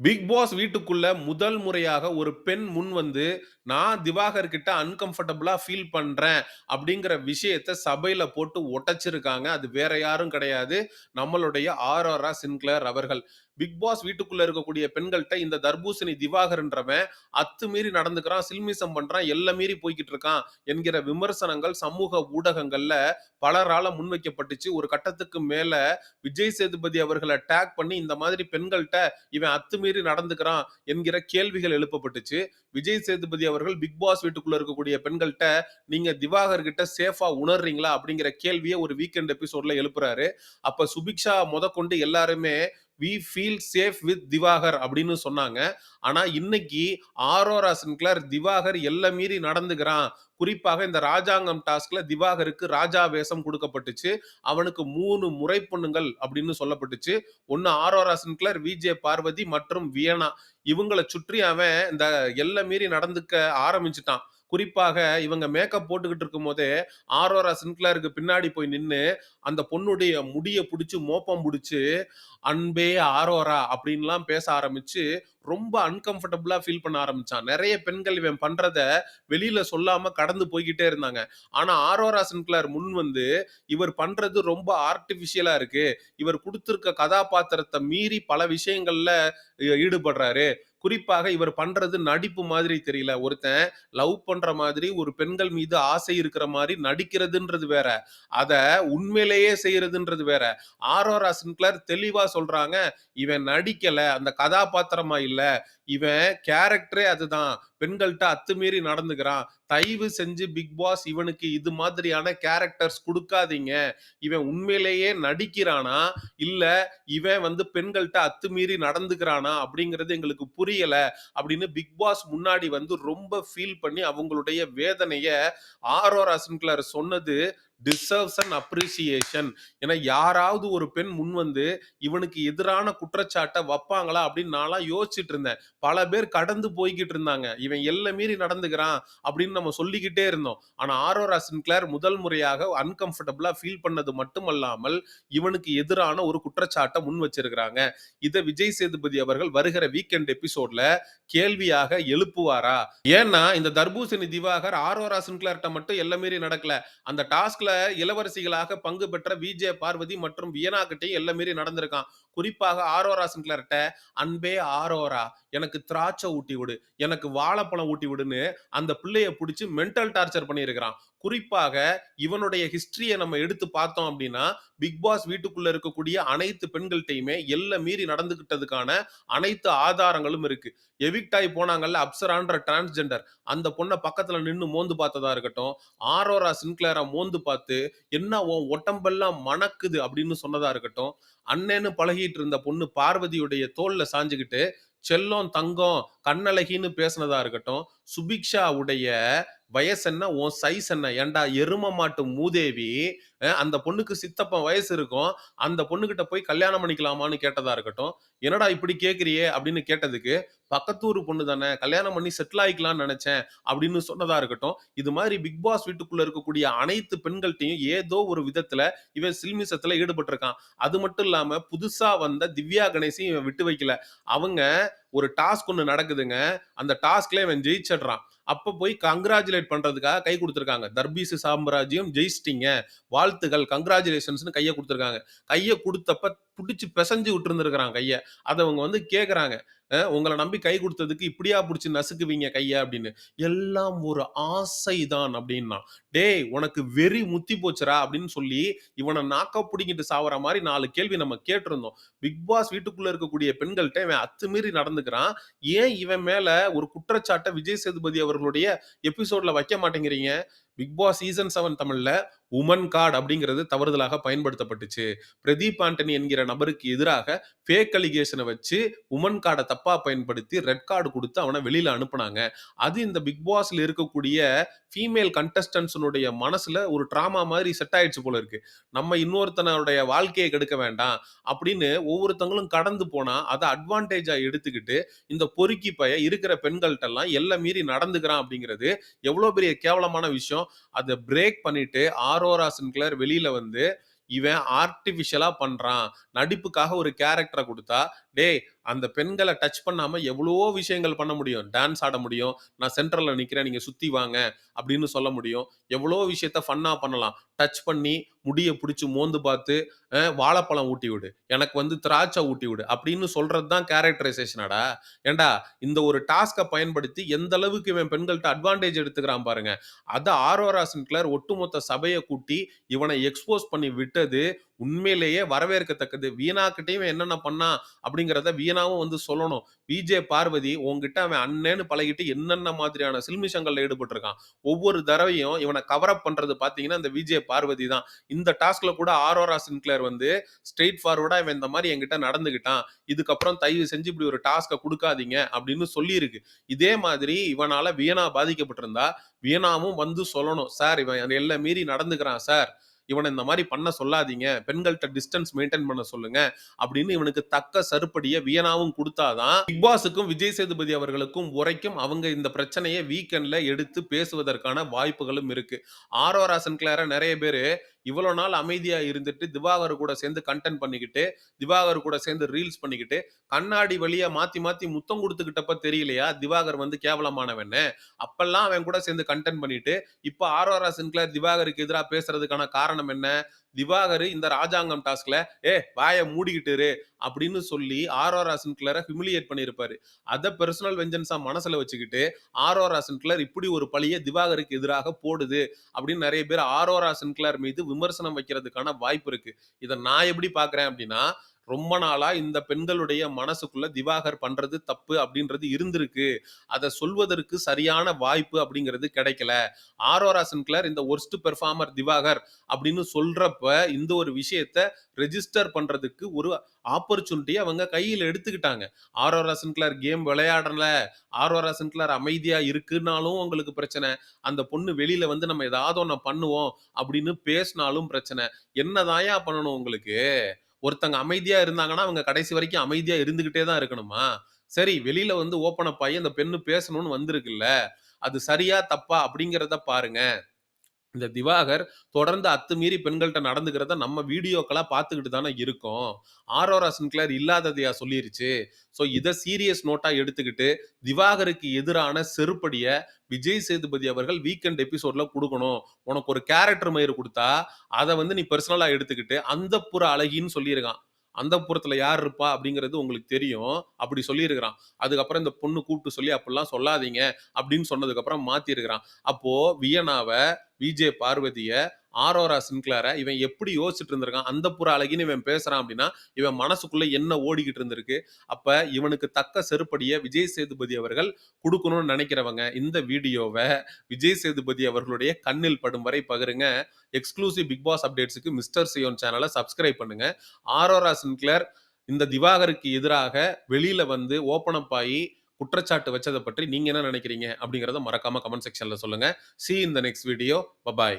Big Boss வீட்டுக்குள்ள முதல் முறையாக ஒரு பெண் முன் வந்து, நான் திவாகர் கிட்ட அன்கம்ஃபர்டபுளா ஃபீல் பண்றேன் அப்படிங்கிற விஷயத்த சபையில போட்டு ஒட்டச்சிருக்காங்க அது வேற யாரும் கிடையாது. நம்மளுடைய ஆரோரா சின்க்ளர் அவர்கள். பிக் பாஸ் வீட்டுக்குள்ள இருக்கக்கூடிய பெண்கள்கிட்ட இந்த தர்பூசணி திவாகர்ன்றவன் அத்துமீறி நடந்துக்கிறான், சில்மிசம் பண்றான், எல்ல மீறி போய்கிட்டு இருக்கான் என்கிற விமர்சனங்கள் சமூக ஊடகங்கள்ல பலரால முன்வைக்கப்பட்டுச்சு. ஒரு கட்டத்துக்கு மேல விஜய் சேதுபதி அவர்களை டேக் பண்ணி இந்த மாதிரி பெண்கள்கிட்ட இவன் அத்துமீறி நடந்துக்கிறான் என்கிற கேள்விகள் எழுப்பப்பட்டுச்சு. விஜய் சேதுபதி அவர்கள் பிக் பாஸ் வீட்டுக்குள்ள இருக்கக்கூடிய பெண்கள்கிட்ட நீங்க திவாகர் கிட்ட சேஃபா உணர்றீங்களா? அப்படிங்கிற கேள்வியை ஒரு வீக்கெண்ட் எபிசோட்ல எழுப்புறாரு. அப்ப சுபிக்ஷா முதற்கொண்டு எல்லாருமே we feel safe with Diwakar அப்படின்னு சொன்னாங்க. ஆனா இன்னைக்கு ஆரோரா சின்க்ளர் திவாகர் எல்லாம் மீறி நடந்துக்கிறான். குறிப்பாக இந்த ராஜாங்கம் டாஸ்க்ல திவாகருக்கு ராஜா வேஷம் கொடுக்கப்பட்டுச்சு அவனுக்கு மூணு முறை பொண்ணுங்கள் அப்படின்னு சொல்லப்பட்டுச்சு. ஒன்னு ஆரோரா சின்க்ளர் விஜே பார்வதி மற்றும் வியனா. இவங்களை சுற்றி அவன் இந்த எல்லை மீறி நடந்துக்க ஆரம்பிச்சுட்டான். குறிப்பாக இவங்க மேக்கப் போட்டுக்கிட்டு இருக்கும்போதே, ஆரோரா சின்க்ளருக்கு பின்னாடி போய் நின்னு, அந்த பொண்ணுடைய முடிய புடிச்சு மோப்பம் பிடிச்சி "அன்பே ஆரோரா" அப்படின்லாம் பேச ஆரம்பிச்சு, ரொம்ப அன்கம்ஃபர்டபுளாக ஃபீல் பண்ண ஆரம்பிச்சான். நிறைய பெண்கள் இவன் பண்ணுறத வெளியில சொல்லாம கடந்து போய்கிட்டே இருந்தாங்க. ஆனா ஆரோரா சின்க்ளேர் முன் வந்து, "இவர் பண்றது ரொம்ப ஆர்டிபிஷியலா இருக்கு. இவர் கொடுத்திருக்க கதாபாத்திரத்தை மீறி பல விஷயங்கள்ல ஈடுபடுறாரு. குறிப்பாக இவர் பண்றது நடிப்பு மாதிரி தெரியல. ஒருத்தன் லவ் பண்ற மாதிரி, ஒரு பெண்கள் மீது ஆசை இருக்கிற மாதிரி நடிக்கிறதுன்றது வேற. அத உண்மையிலேயே செய்யறதுன்றது வேற." ஆரோரா சின்க்ளர் தெளிவா சொல்றாங்க, "இவன் நடிக்கல. அந்த கதாபாத்திரமா இல்ல. இவன் கேரக்டரே அதுதான். பெண்கள்கிட்ட அத்துமீறி நடந்துக்கிறான். தயவு செஞ்சு பிக் பாஸ் இவனுக்கு இது மாதிரியான கேரக்டர்ஸ் கொடுக்காதீங்க இவன் உண்மையிலேயே நடிக்கிறானா? இல்ல இவன் வந்து பெண்கள்கிட்ட அத்துமீறி நடந்துக்கிறானா? அப்படிங்கிறது எங்களுக்கு புரியல." அப்படின்னு பிக் பாஸ் முன்னாடி வந்து ரொம்ப ஃபீல் பண்ணி அவங்களுடைய வேதனைய ஆரோரா சின்க்ளர் சொன்னது டிசர்வ்ஸ் அண்ட் அப்ரிசியேஷன். ஏன்னா யாராவது ஒரு பெண் முன் வந்து இவனுக்கு எதிரான குற்றச்சாட்டை வைப்பாங்களா அப்படின்னு நான்லாம் யோசிச்சுட்டு இருந்தேன். பல பேர் கடந்து போய்கிட்டு இருந்தாங்க. இவன் எல்லை மீறி நடந்துக்கிறான் அப்படின்னு நம்ம சொல்லிக்கிட்டே இருந்தோம். ஆனா ஆரோரா சின்க்ளேர் முதல் முறையாக அன்கம்ஃபர்டபுளா ஃபீல் பண்ணது மட்டுமல்லாமல், இவனுக்கு எதிரான ஒரு குற்றச்சாட்டை முன் வச்சிருக்கிறாங்க. இதை விஜய் சேதுபதி அவர்கள் வருகிற வீக்கெண்ட் எபிசோட்ல கேள்வியாக எழுப்புவாரா? ஏன்னா இந்த தர்பூசணி திவாகர் ஆரோரா சின்க்ளேர்ட்ட மட்டும் எல்லை மீறி நடக்கல. அந்த டாஸ்க்ல இளவரசிகளாக பங்கு பெற்ற விஜே பார்வதி மற்றும் வியனா கிட்டயும் மீறி நடந்திருக்கான். குறிப்பாக ஆரோரா சின்க்ளேர்ட்ட, "அன்பே ஆரோரா, எனக்கு திராட்சை ஊட்டி விடு. எனக்கு வாழைப்பழம் ஊட்டி விடுன்னு" அந்த பிள்ளைய புடிச்சு மென்டல் டார்ச்சர் பண்ணியிருக்கிறான். குறிப்பாக இவனுடைய ஹிஸ்டரியை நம்ம எடுத்து பார்த்தோம் அப்படின்னா, பிக் பாஸ் வீட்டுக்குள்ள இருக்கக்கூடிய அனைத்து பெண்கள்ட்டையுமே எல்லை மீறி நடந்துக்கிட்டதுக்கான அனைத்து ஆதாரங்களும் இருக்கு. எவிக்ட் போனாங்கல்ல அப்சரான்ற டிரான்ஸ்ஜெண்டர். அந்த பொண்ணை பக்கத்துல நின்று மோந்து பார்த்ததா இருக்கட்டும், ஆரோரா சின்க்ளேரா மோந்து பார்த்து, "என்ன உன் உடம்பெல்லாம் மணக்குது" அப்படின்னு சொன்னதா இருக்கட்டும், அண்ணன்னு பழகிட்டு இருந்த பொண்ணு பார்வதியுடைய தோல்ல சாஞ்சுக்கிட்டு "செல்லம், தங்கம், கண்ணழகின்னு" பேசினதா இருக்கட்டும், வயசு வயசென்ன? உன் சைஸ் என்ன? ஏன்டா எரும மாட்டு மூதேவி, அந்த பொண்ணுக்கு சித்தப்பன் வயசு இருக்கும். அந்த பொண்ணுகிட்ட போய் கல்யாணம் பண்ணிக்கலாமான்னு கேட்டதா இருக்கட்டும், "என்னடா இப்படி கேட்குறியே அப்படின்னு கேட்டதுக்கு, பக்கத்தூர் பொண்ணு தானே, கல்யாணம் பண்ணி செட்டில் ஆயிக்கலாம்னு நினைச்சேன் அப்படின்னு சொன்னதா இருக்கட்டும், இது மாதிரி பிக் பாஸ் வீட்டுக்குள்ள இருக்கக்கூடிய அனைத்து பெண்கள்ட்டையும் ஏதோ ஒரு விதத்துல இவன் சில்மிசத்துல ஈடுபட்டிருக்கான். அது மட்டும் இல்லாம புதுசா வந்த திவ்யா கணேசையும் இவன் விட்டு வைக்கல. அவங்க ஒரு டாஸ்க் ஒன்று நடக்குதுங்க. அந்த டாஸ்க்ல இவன் ஜெயிச்சிடுறான். அப்ப போய் கங்க்ராச்சுலேட் பண்றதுக்காக கை கொடுத்துருக்காங்க. "தர்பீசு சாம்ராஜ்யம் ஜெயிச்சிட்டிங்க. வாழ்த்துகள். கங்க்ராச்சுலேஷன்ஸ்னு கையை கொடுத்துருக்காங்க. கையை கொடுத்தப்ப பிடிச்சி பிசைஞ்சு விட்டுருந்துருக்குறாங்க கையை. அதை அவங்க வந்து கேட்குறாங்க உங்களை நம்பி கை கொடுத்ததுக்கு இப்படியா பிடிச்சி நசுக்குவீங்க கையை அப்படின்னு. "எல்லாம் ஒரு ஆசை தான்" அப்படின்னா "டேய் உனக்கு வெறி முத்தி போச்சுடா" அப்படின்னு சொல்லி இவனை நாக்க பிடிங்கிட்டு சாவற மாதிரி நாலு கேள்வி நம்ம கேட்டிருந்தோம். பிக் பாஸ் வீட்டுக்குள்ள இருக்கக்கூடிய பெண்கள்கிட்ட இவன் அத்துமீறி நடந்துக்கிறான். ஏன் இவன் மேல ஒரு குற்றச்சாட்டை விஜய் சேதுபதி அவர்களுடைய எபிசோட்ல வைக்க மாட்டேங்கிறீங்க? பிக் பாஸ் சீசன் செவன் தமிழ்ல உமன் கார்டு அப்படிங்கிறது தவறுதலாக பயன்படுத்தப்பட்டுச்சு. பிரதீப் ஆண்டனி என்கிற நபருக்கு எதிராக ஃபேக் அலிகேஷனை வச்சு உமன் கார்டை தப்பா பயன்படுத்தி ரெட் கார்டு கொடுத்து அவனை வெளியில அனுப்புனாங்க. அது இந்த பிக் பாஸ்ல இருக்கக்கூடிய ஃபீமேல் கண்டஸ்டன்ஸனுடைய மனசுல ஒரு ட்ராமா மாதிரி செட் ஆயிடுச்சு போல இருக்கு. நம்ம இன்னொருத்தனுடைய வாழ்க்கையை கெடுக்க வேண்டாம் அப்படின்னு ஒவ்வொருத்தங்களும் கடந்து போனா, அதை அட்வான்டேஜா எடுத்துக்கிட்டு, இந்த பொறுக்கி பய இருக்கிற பெண்கள்ட்டலாம் எல்லை மீறி நடந்துக்கிறான் அப்படிங்கிறது எவ்வளோ பெரிய கேவலமான விஷயம். அதை பிரேக் பண்ணிட்டு ஆரோரா சின்க்ளர் வெளியில வந்து, "இவன் ஆர்டிஃபிஷியலாக பண்றான். நடிப்புக்காக ஒரு கேரக்டரை கொடுத்தா டேய் அந்த பெண்களை டச் பண்ணாம எவ்வளவோ விஷயங்கள் பண்ண முடியும். டான்ஸ் ஆட முடியும். நான் சென்டர்ல நிக்கிறேன். நீங்க சுத்தி வாங்க அப்படின்னு சொல்ல முடியும். எவ்வளோ விஷயத்த ஃபன்னா பண்ணலாம். டச் பண்ணி முடிய பிடிச்சி மோந்து பார்த்து, வாழைப்பழம் ஊட்டி விடு. எனக்கு வந்து திராட்சை ஊட்டி விடு. அப்படின்னு சொல்றது தான் கேரக்டரைசேஷனாடா? ஏண்டா இந்த ஒரு டாஸ்கை பயன்படுத்தி எந்த அளவுக்கு இவன் பெண்கள்கிட்ட அட்வான்டேஜ் எடுத்துக்கிறான் பாருங்க. அதை ஆரோரா சின்க்ளர் ஒட்டுமொத்த சபையை கூட்டி இவனை எக்ஸ்போஸ் பண்ணி விட்டது உண்மையிலேயே வரவேற்கத்தக்கது. வீணாக்கிட்டையும் இவன் என்னென்ன பண்ணான் அப்படிங்கிறத வீணாவும் வந்து சொல்லணும். விஜே பார்வதி உன்கிட்ட அவன் அண்ணன்னு பழகிட்டு என்னென்ன மாதிரியான சில்மிஷங்கள்ல ஈடுபட்டிருக்கான். ஒவ்வொரு தடவையும் இவனை கவர் அப் பண்றது பார்த்தீங்கன்னா, இந்த விஜே பார்வதி தான். இந்த டாஸ்க்ல கூட ஆரோரா சின்க்ளேர் வந்து ஸ்ட்ரெயிட் ஃபார்வர்டா இவன் இந்த மாதிரி என்கிட்ட நடந்துக்கிட்டான். இதுக்கப்புறம் தயவு செஞ்சு இப்படி ஒரு டாஸ்க்கை கொடுக்காதீங்க அப்படின்னு சொல்லியிருக்கு. இதே மாதிரி இவனால வீணா பாதிக்கப்பட்டிருந்தா, வீணாவும் வந்து சொல்லணும். சார் இவன் எல்லை மீறி நடந்துக்கிறான் சார். இவனை இந்த மாதிரி பண்ண சொல்லாதீங்க. பெண்கள்கிட்ட டிஸ்டன்ஸ் மெயின்டெயின் பண்ண சொல்லுங்க. அப்படின்னு இவனுக்கு தக்க சருப்படியை வியனாவும் கொடுத்தாதான் பிக் பாஸுக்கும் விஜய் சேதுபதி அவர்களுக்கும் உரைக்கும் அவங்க இந்த பிரச்சனையை வீக்கெண்ட்ல எடுத்து பேசுவதற்கான வாய்ப்புகளும் இருக்கு. ஆரோரா கிளார நிறைய பேரு இவ்வளோ நாள் அமைதியா இருந்துட்டு, திவாகர் கூட சேர்ந்து கண்டென்ட் பண்ணிக்கிட்டு, திவாகர் கூட சேர்ந்து ரீல்ஸ் பண்ணிக்கிட்டு, கண்ணாடி வழியா மாற்றி மாற்றி முத்தம் கொடுத்துக்கிட்டப்ப தெரியலையா? திவாகர் வந்து கேவலமானவன்னு. அப்பெல்லாம் அவன் கூட சேர்ந்து கண்டென்ட் பண்ணிட்டு, இப்போ ஆரோரா சின்க்ளேர் திவாகருக்கு எதிரா பேசுறதுக்கான காரணம் என்ன? திவாகர் இந்த ராஜாங்கம் டாஸ்க்ல, ஏ வாய மூடிக்கிட்டுரு அப்படின்னு சொல்லி ஆரோரா சின்க்ளேர ஹியூமிலியேட் பண்ணியிருப்பாரு. அத பெர்சனல் வெஞ்சன்ஸா மனசுல வச்சுக்கிட்டு, ஆர்ஓ ராசன் கிளர் இப்படி ஒரு பழிய திவாகருக்கு எதிராக போடுது அப்படின்னு நிறைய பேர் ஆரோரா கிளர் மீது விமர்சனம் வைக்கிறதுக்கான வாய்ப்பு இருக்கு. இத நான் எப்படி பாக்குறேன் அப்படின்னா, ரொம்ப நாளா இந்த பெண்களுடைய மனசுக்குள்ள திவாகர் பண்றது தப்பு அப்படின்றது இருந்திருக்கு. அதை சொல்வதற்கு சரியான வாய்ப்பு அப்படிங்கிறது கிடைக்கல. ஆரோரா கிளர் இந்த ஒர்ஸ்ட் பெர்ஃபார்மர் திவாகர் அப்படின்னு சொல்றப்ப, இந்த ஒரு விஷயத்த ரெஜிஸ்டர் பண்றதுக்கு ஒரு ஆப்பர்ச்சுனிட்டி அவங்க கையில் எடுத்துக்கிட்டாங்க. ஆரோரா கிளர் கேம் விளையாடல, ஆரோரா கிளர் அமைதியா இருக்குன்னாலும் உங்களுக்கு பிரச்சனை. அந்த பொண்ணு வெளியில வந்து நம்ம ஏதாவது ஒன்று பண்ணுவோம் அப்படின்னு பேசினாலும் பிரச்சனை. என்னதான்யா பண்ணணும் உங்களுக்கு? ஒருத்தங்க அமைதியா இருந்தாங்கன்னா, அவங்க கடைசி வரைக்கும் அமைதியா இருந்துகிட்டே தான் இருக்கணுமா? சரி வெளியில வந்து ஓப்பன் அப் அந்த பெண்ணு பேசணும்னு வந்திருக்குல்ல. அது சரியா? தப்பா? அப்படிங்கிறத பாருங்க. இந்த திவாகர் தொடர்ந்து அத்துமீறி பெண்கள்கிட்ட நடந்துக்கிறத நம்ம வீடியோக்களாக பார்த்துக்கிட்டு தானே இருக்கோம். ஆரோரா சின்க்ளர் இல்லாததையா சொல்லிருச்சு. ஸோ இதை சீரியஸ் நோட்டாக எடுத்துக்கிட்டு, திவாகருக்கு எதிரான செருப்படியை விஜய் சேதுபதி அவர்கள் வீக்கெண்ட் எபிசோட்ல கொடுக்கணும் உனக்கு ஒரு கேரக்டர் மயிறு கொடுத்தா அதை வந்து நீ பர்சனலாக எடுத்துக்கிட்டு, அந்தப்புற அழகின்னு சொல்லியிருக்கான். அந்தப்புறத்துல யார் இருப்பா அப்படிங்கிறது உங்களுக்கு தெரியும். அப்படி சொல்லியிருக்கிறான். அதுக்கப்புறம் இந்த பொண்ணு கூப்பிட்டு சொல்லி அப்படிலாம் சொல்லாதீங்க அப்படின்னு சொன்னதுக்கப்புறம் மாற்றிருக்கிறான் அப்போது வியனாவை விஜே பார்வதிய, ஆரோரா சின்க்ளார இவன் எப்படி யோசிச்சுட்டு இருந்திருக்கான்? புற அழகின்னு இவன் பேசுறான் அப்படின்னா, இவன் மனசுக்குள்ள என்ன ஓடிக்கிட்டு இருந்திருக்கு? அப்ப இவனுக்கு தக்க செருப்படிய விஜய் சேதுபதி அவர்கள் கொடுக்கணும்னு நினைக்கிறவங்க இந்த வீடியோவை விஜய் சேதுபதி அவர்களுடைய கண்ணில் படும் வரை பகிருங்க. எக்ஸ்க்ளூசிவ் பிக் பாஸ் அப்டேட்ஸுக்கு மிஸ்டர் சியோன் சேனலை சப்ஸ்கிரைப் பண்ணுங்க. ஆரோரா சின்க்ளர் இந்த திவாகருக்கு எதிராக வெளியில வந்து ஓப்பன் அப் ஆகி குற்றச்சாட்டு வச்சதை பற்றி நீங்க என்ன நினைக்கிறீங்க அப்படிங்கிறத மறக்காம கமெண்ட் செக்ஷன்ல சொல்லுங்க. See in the next video. Bye bye.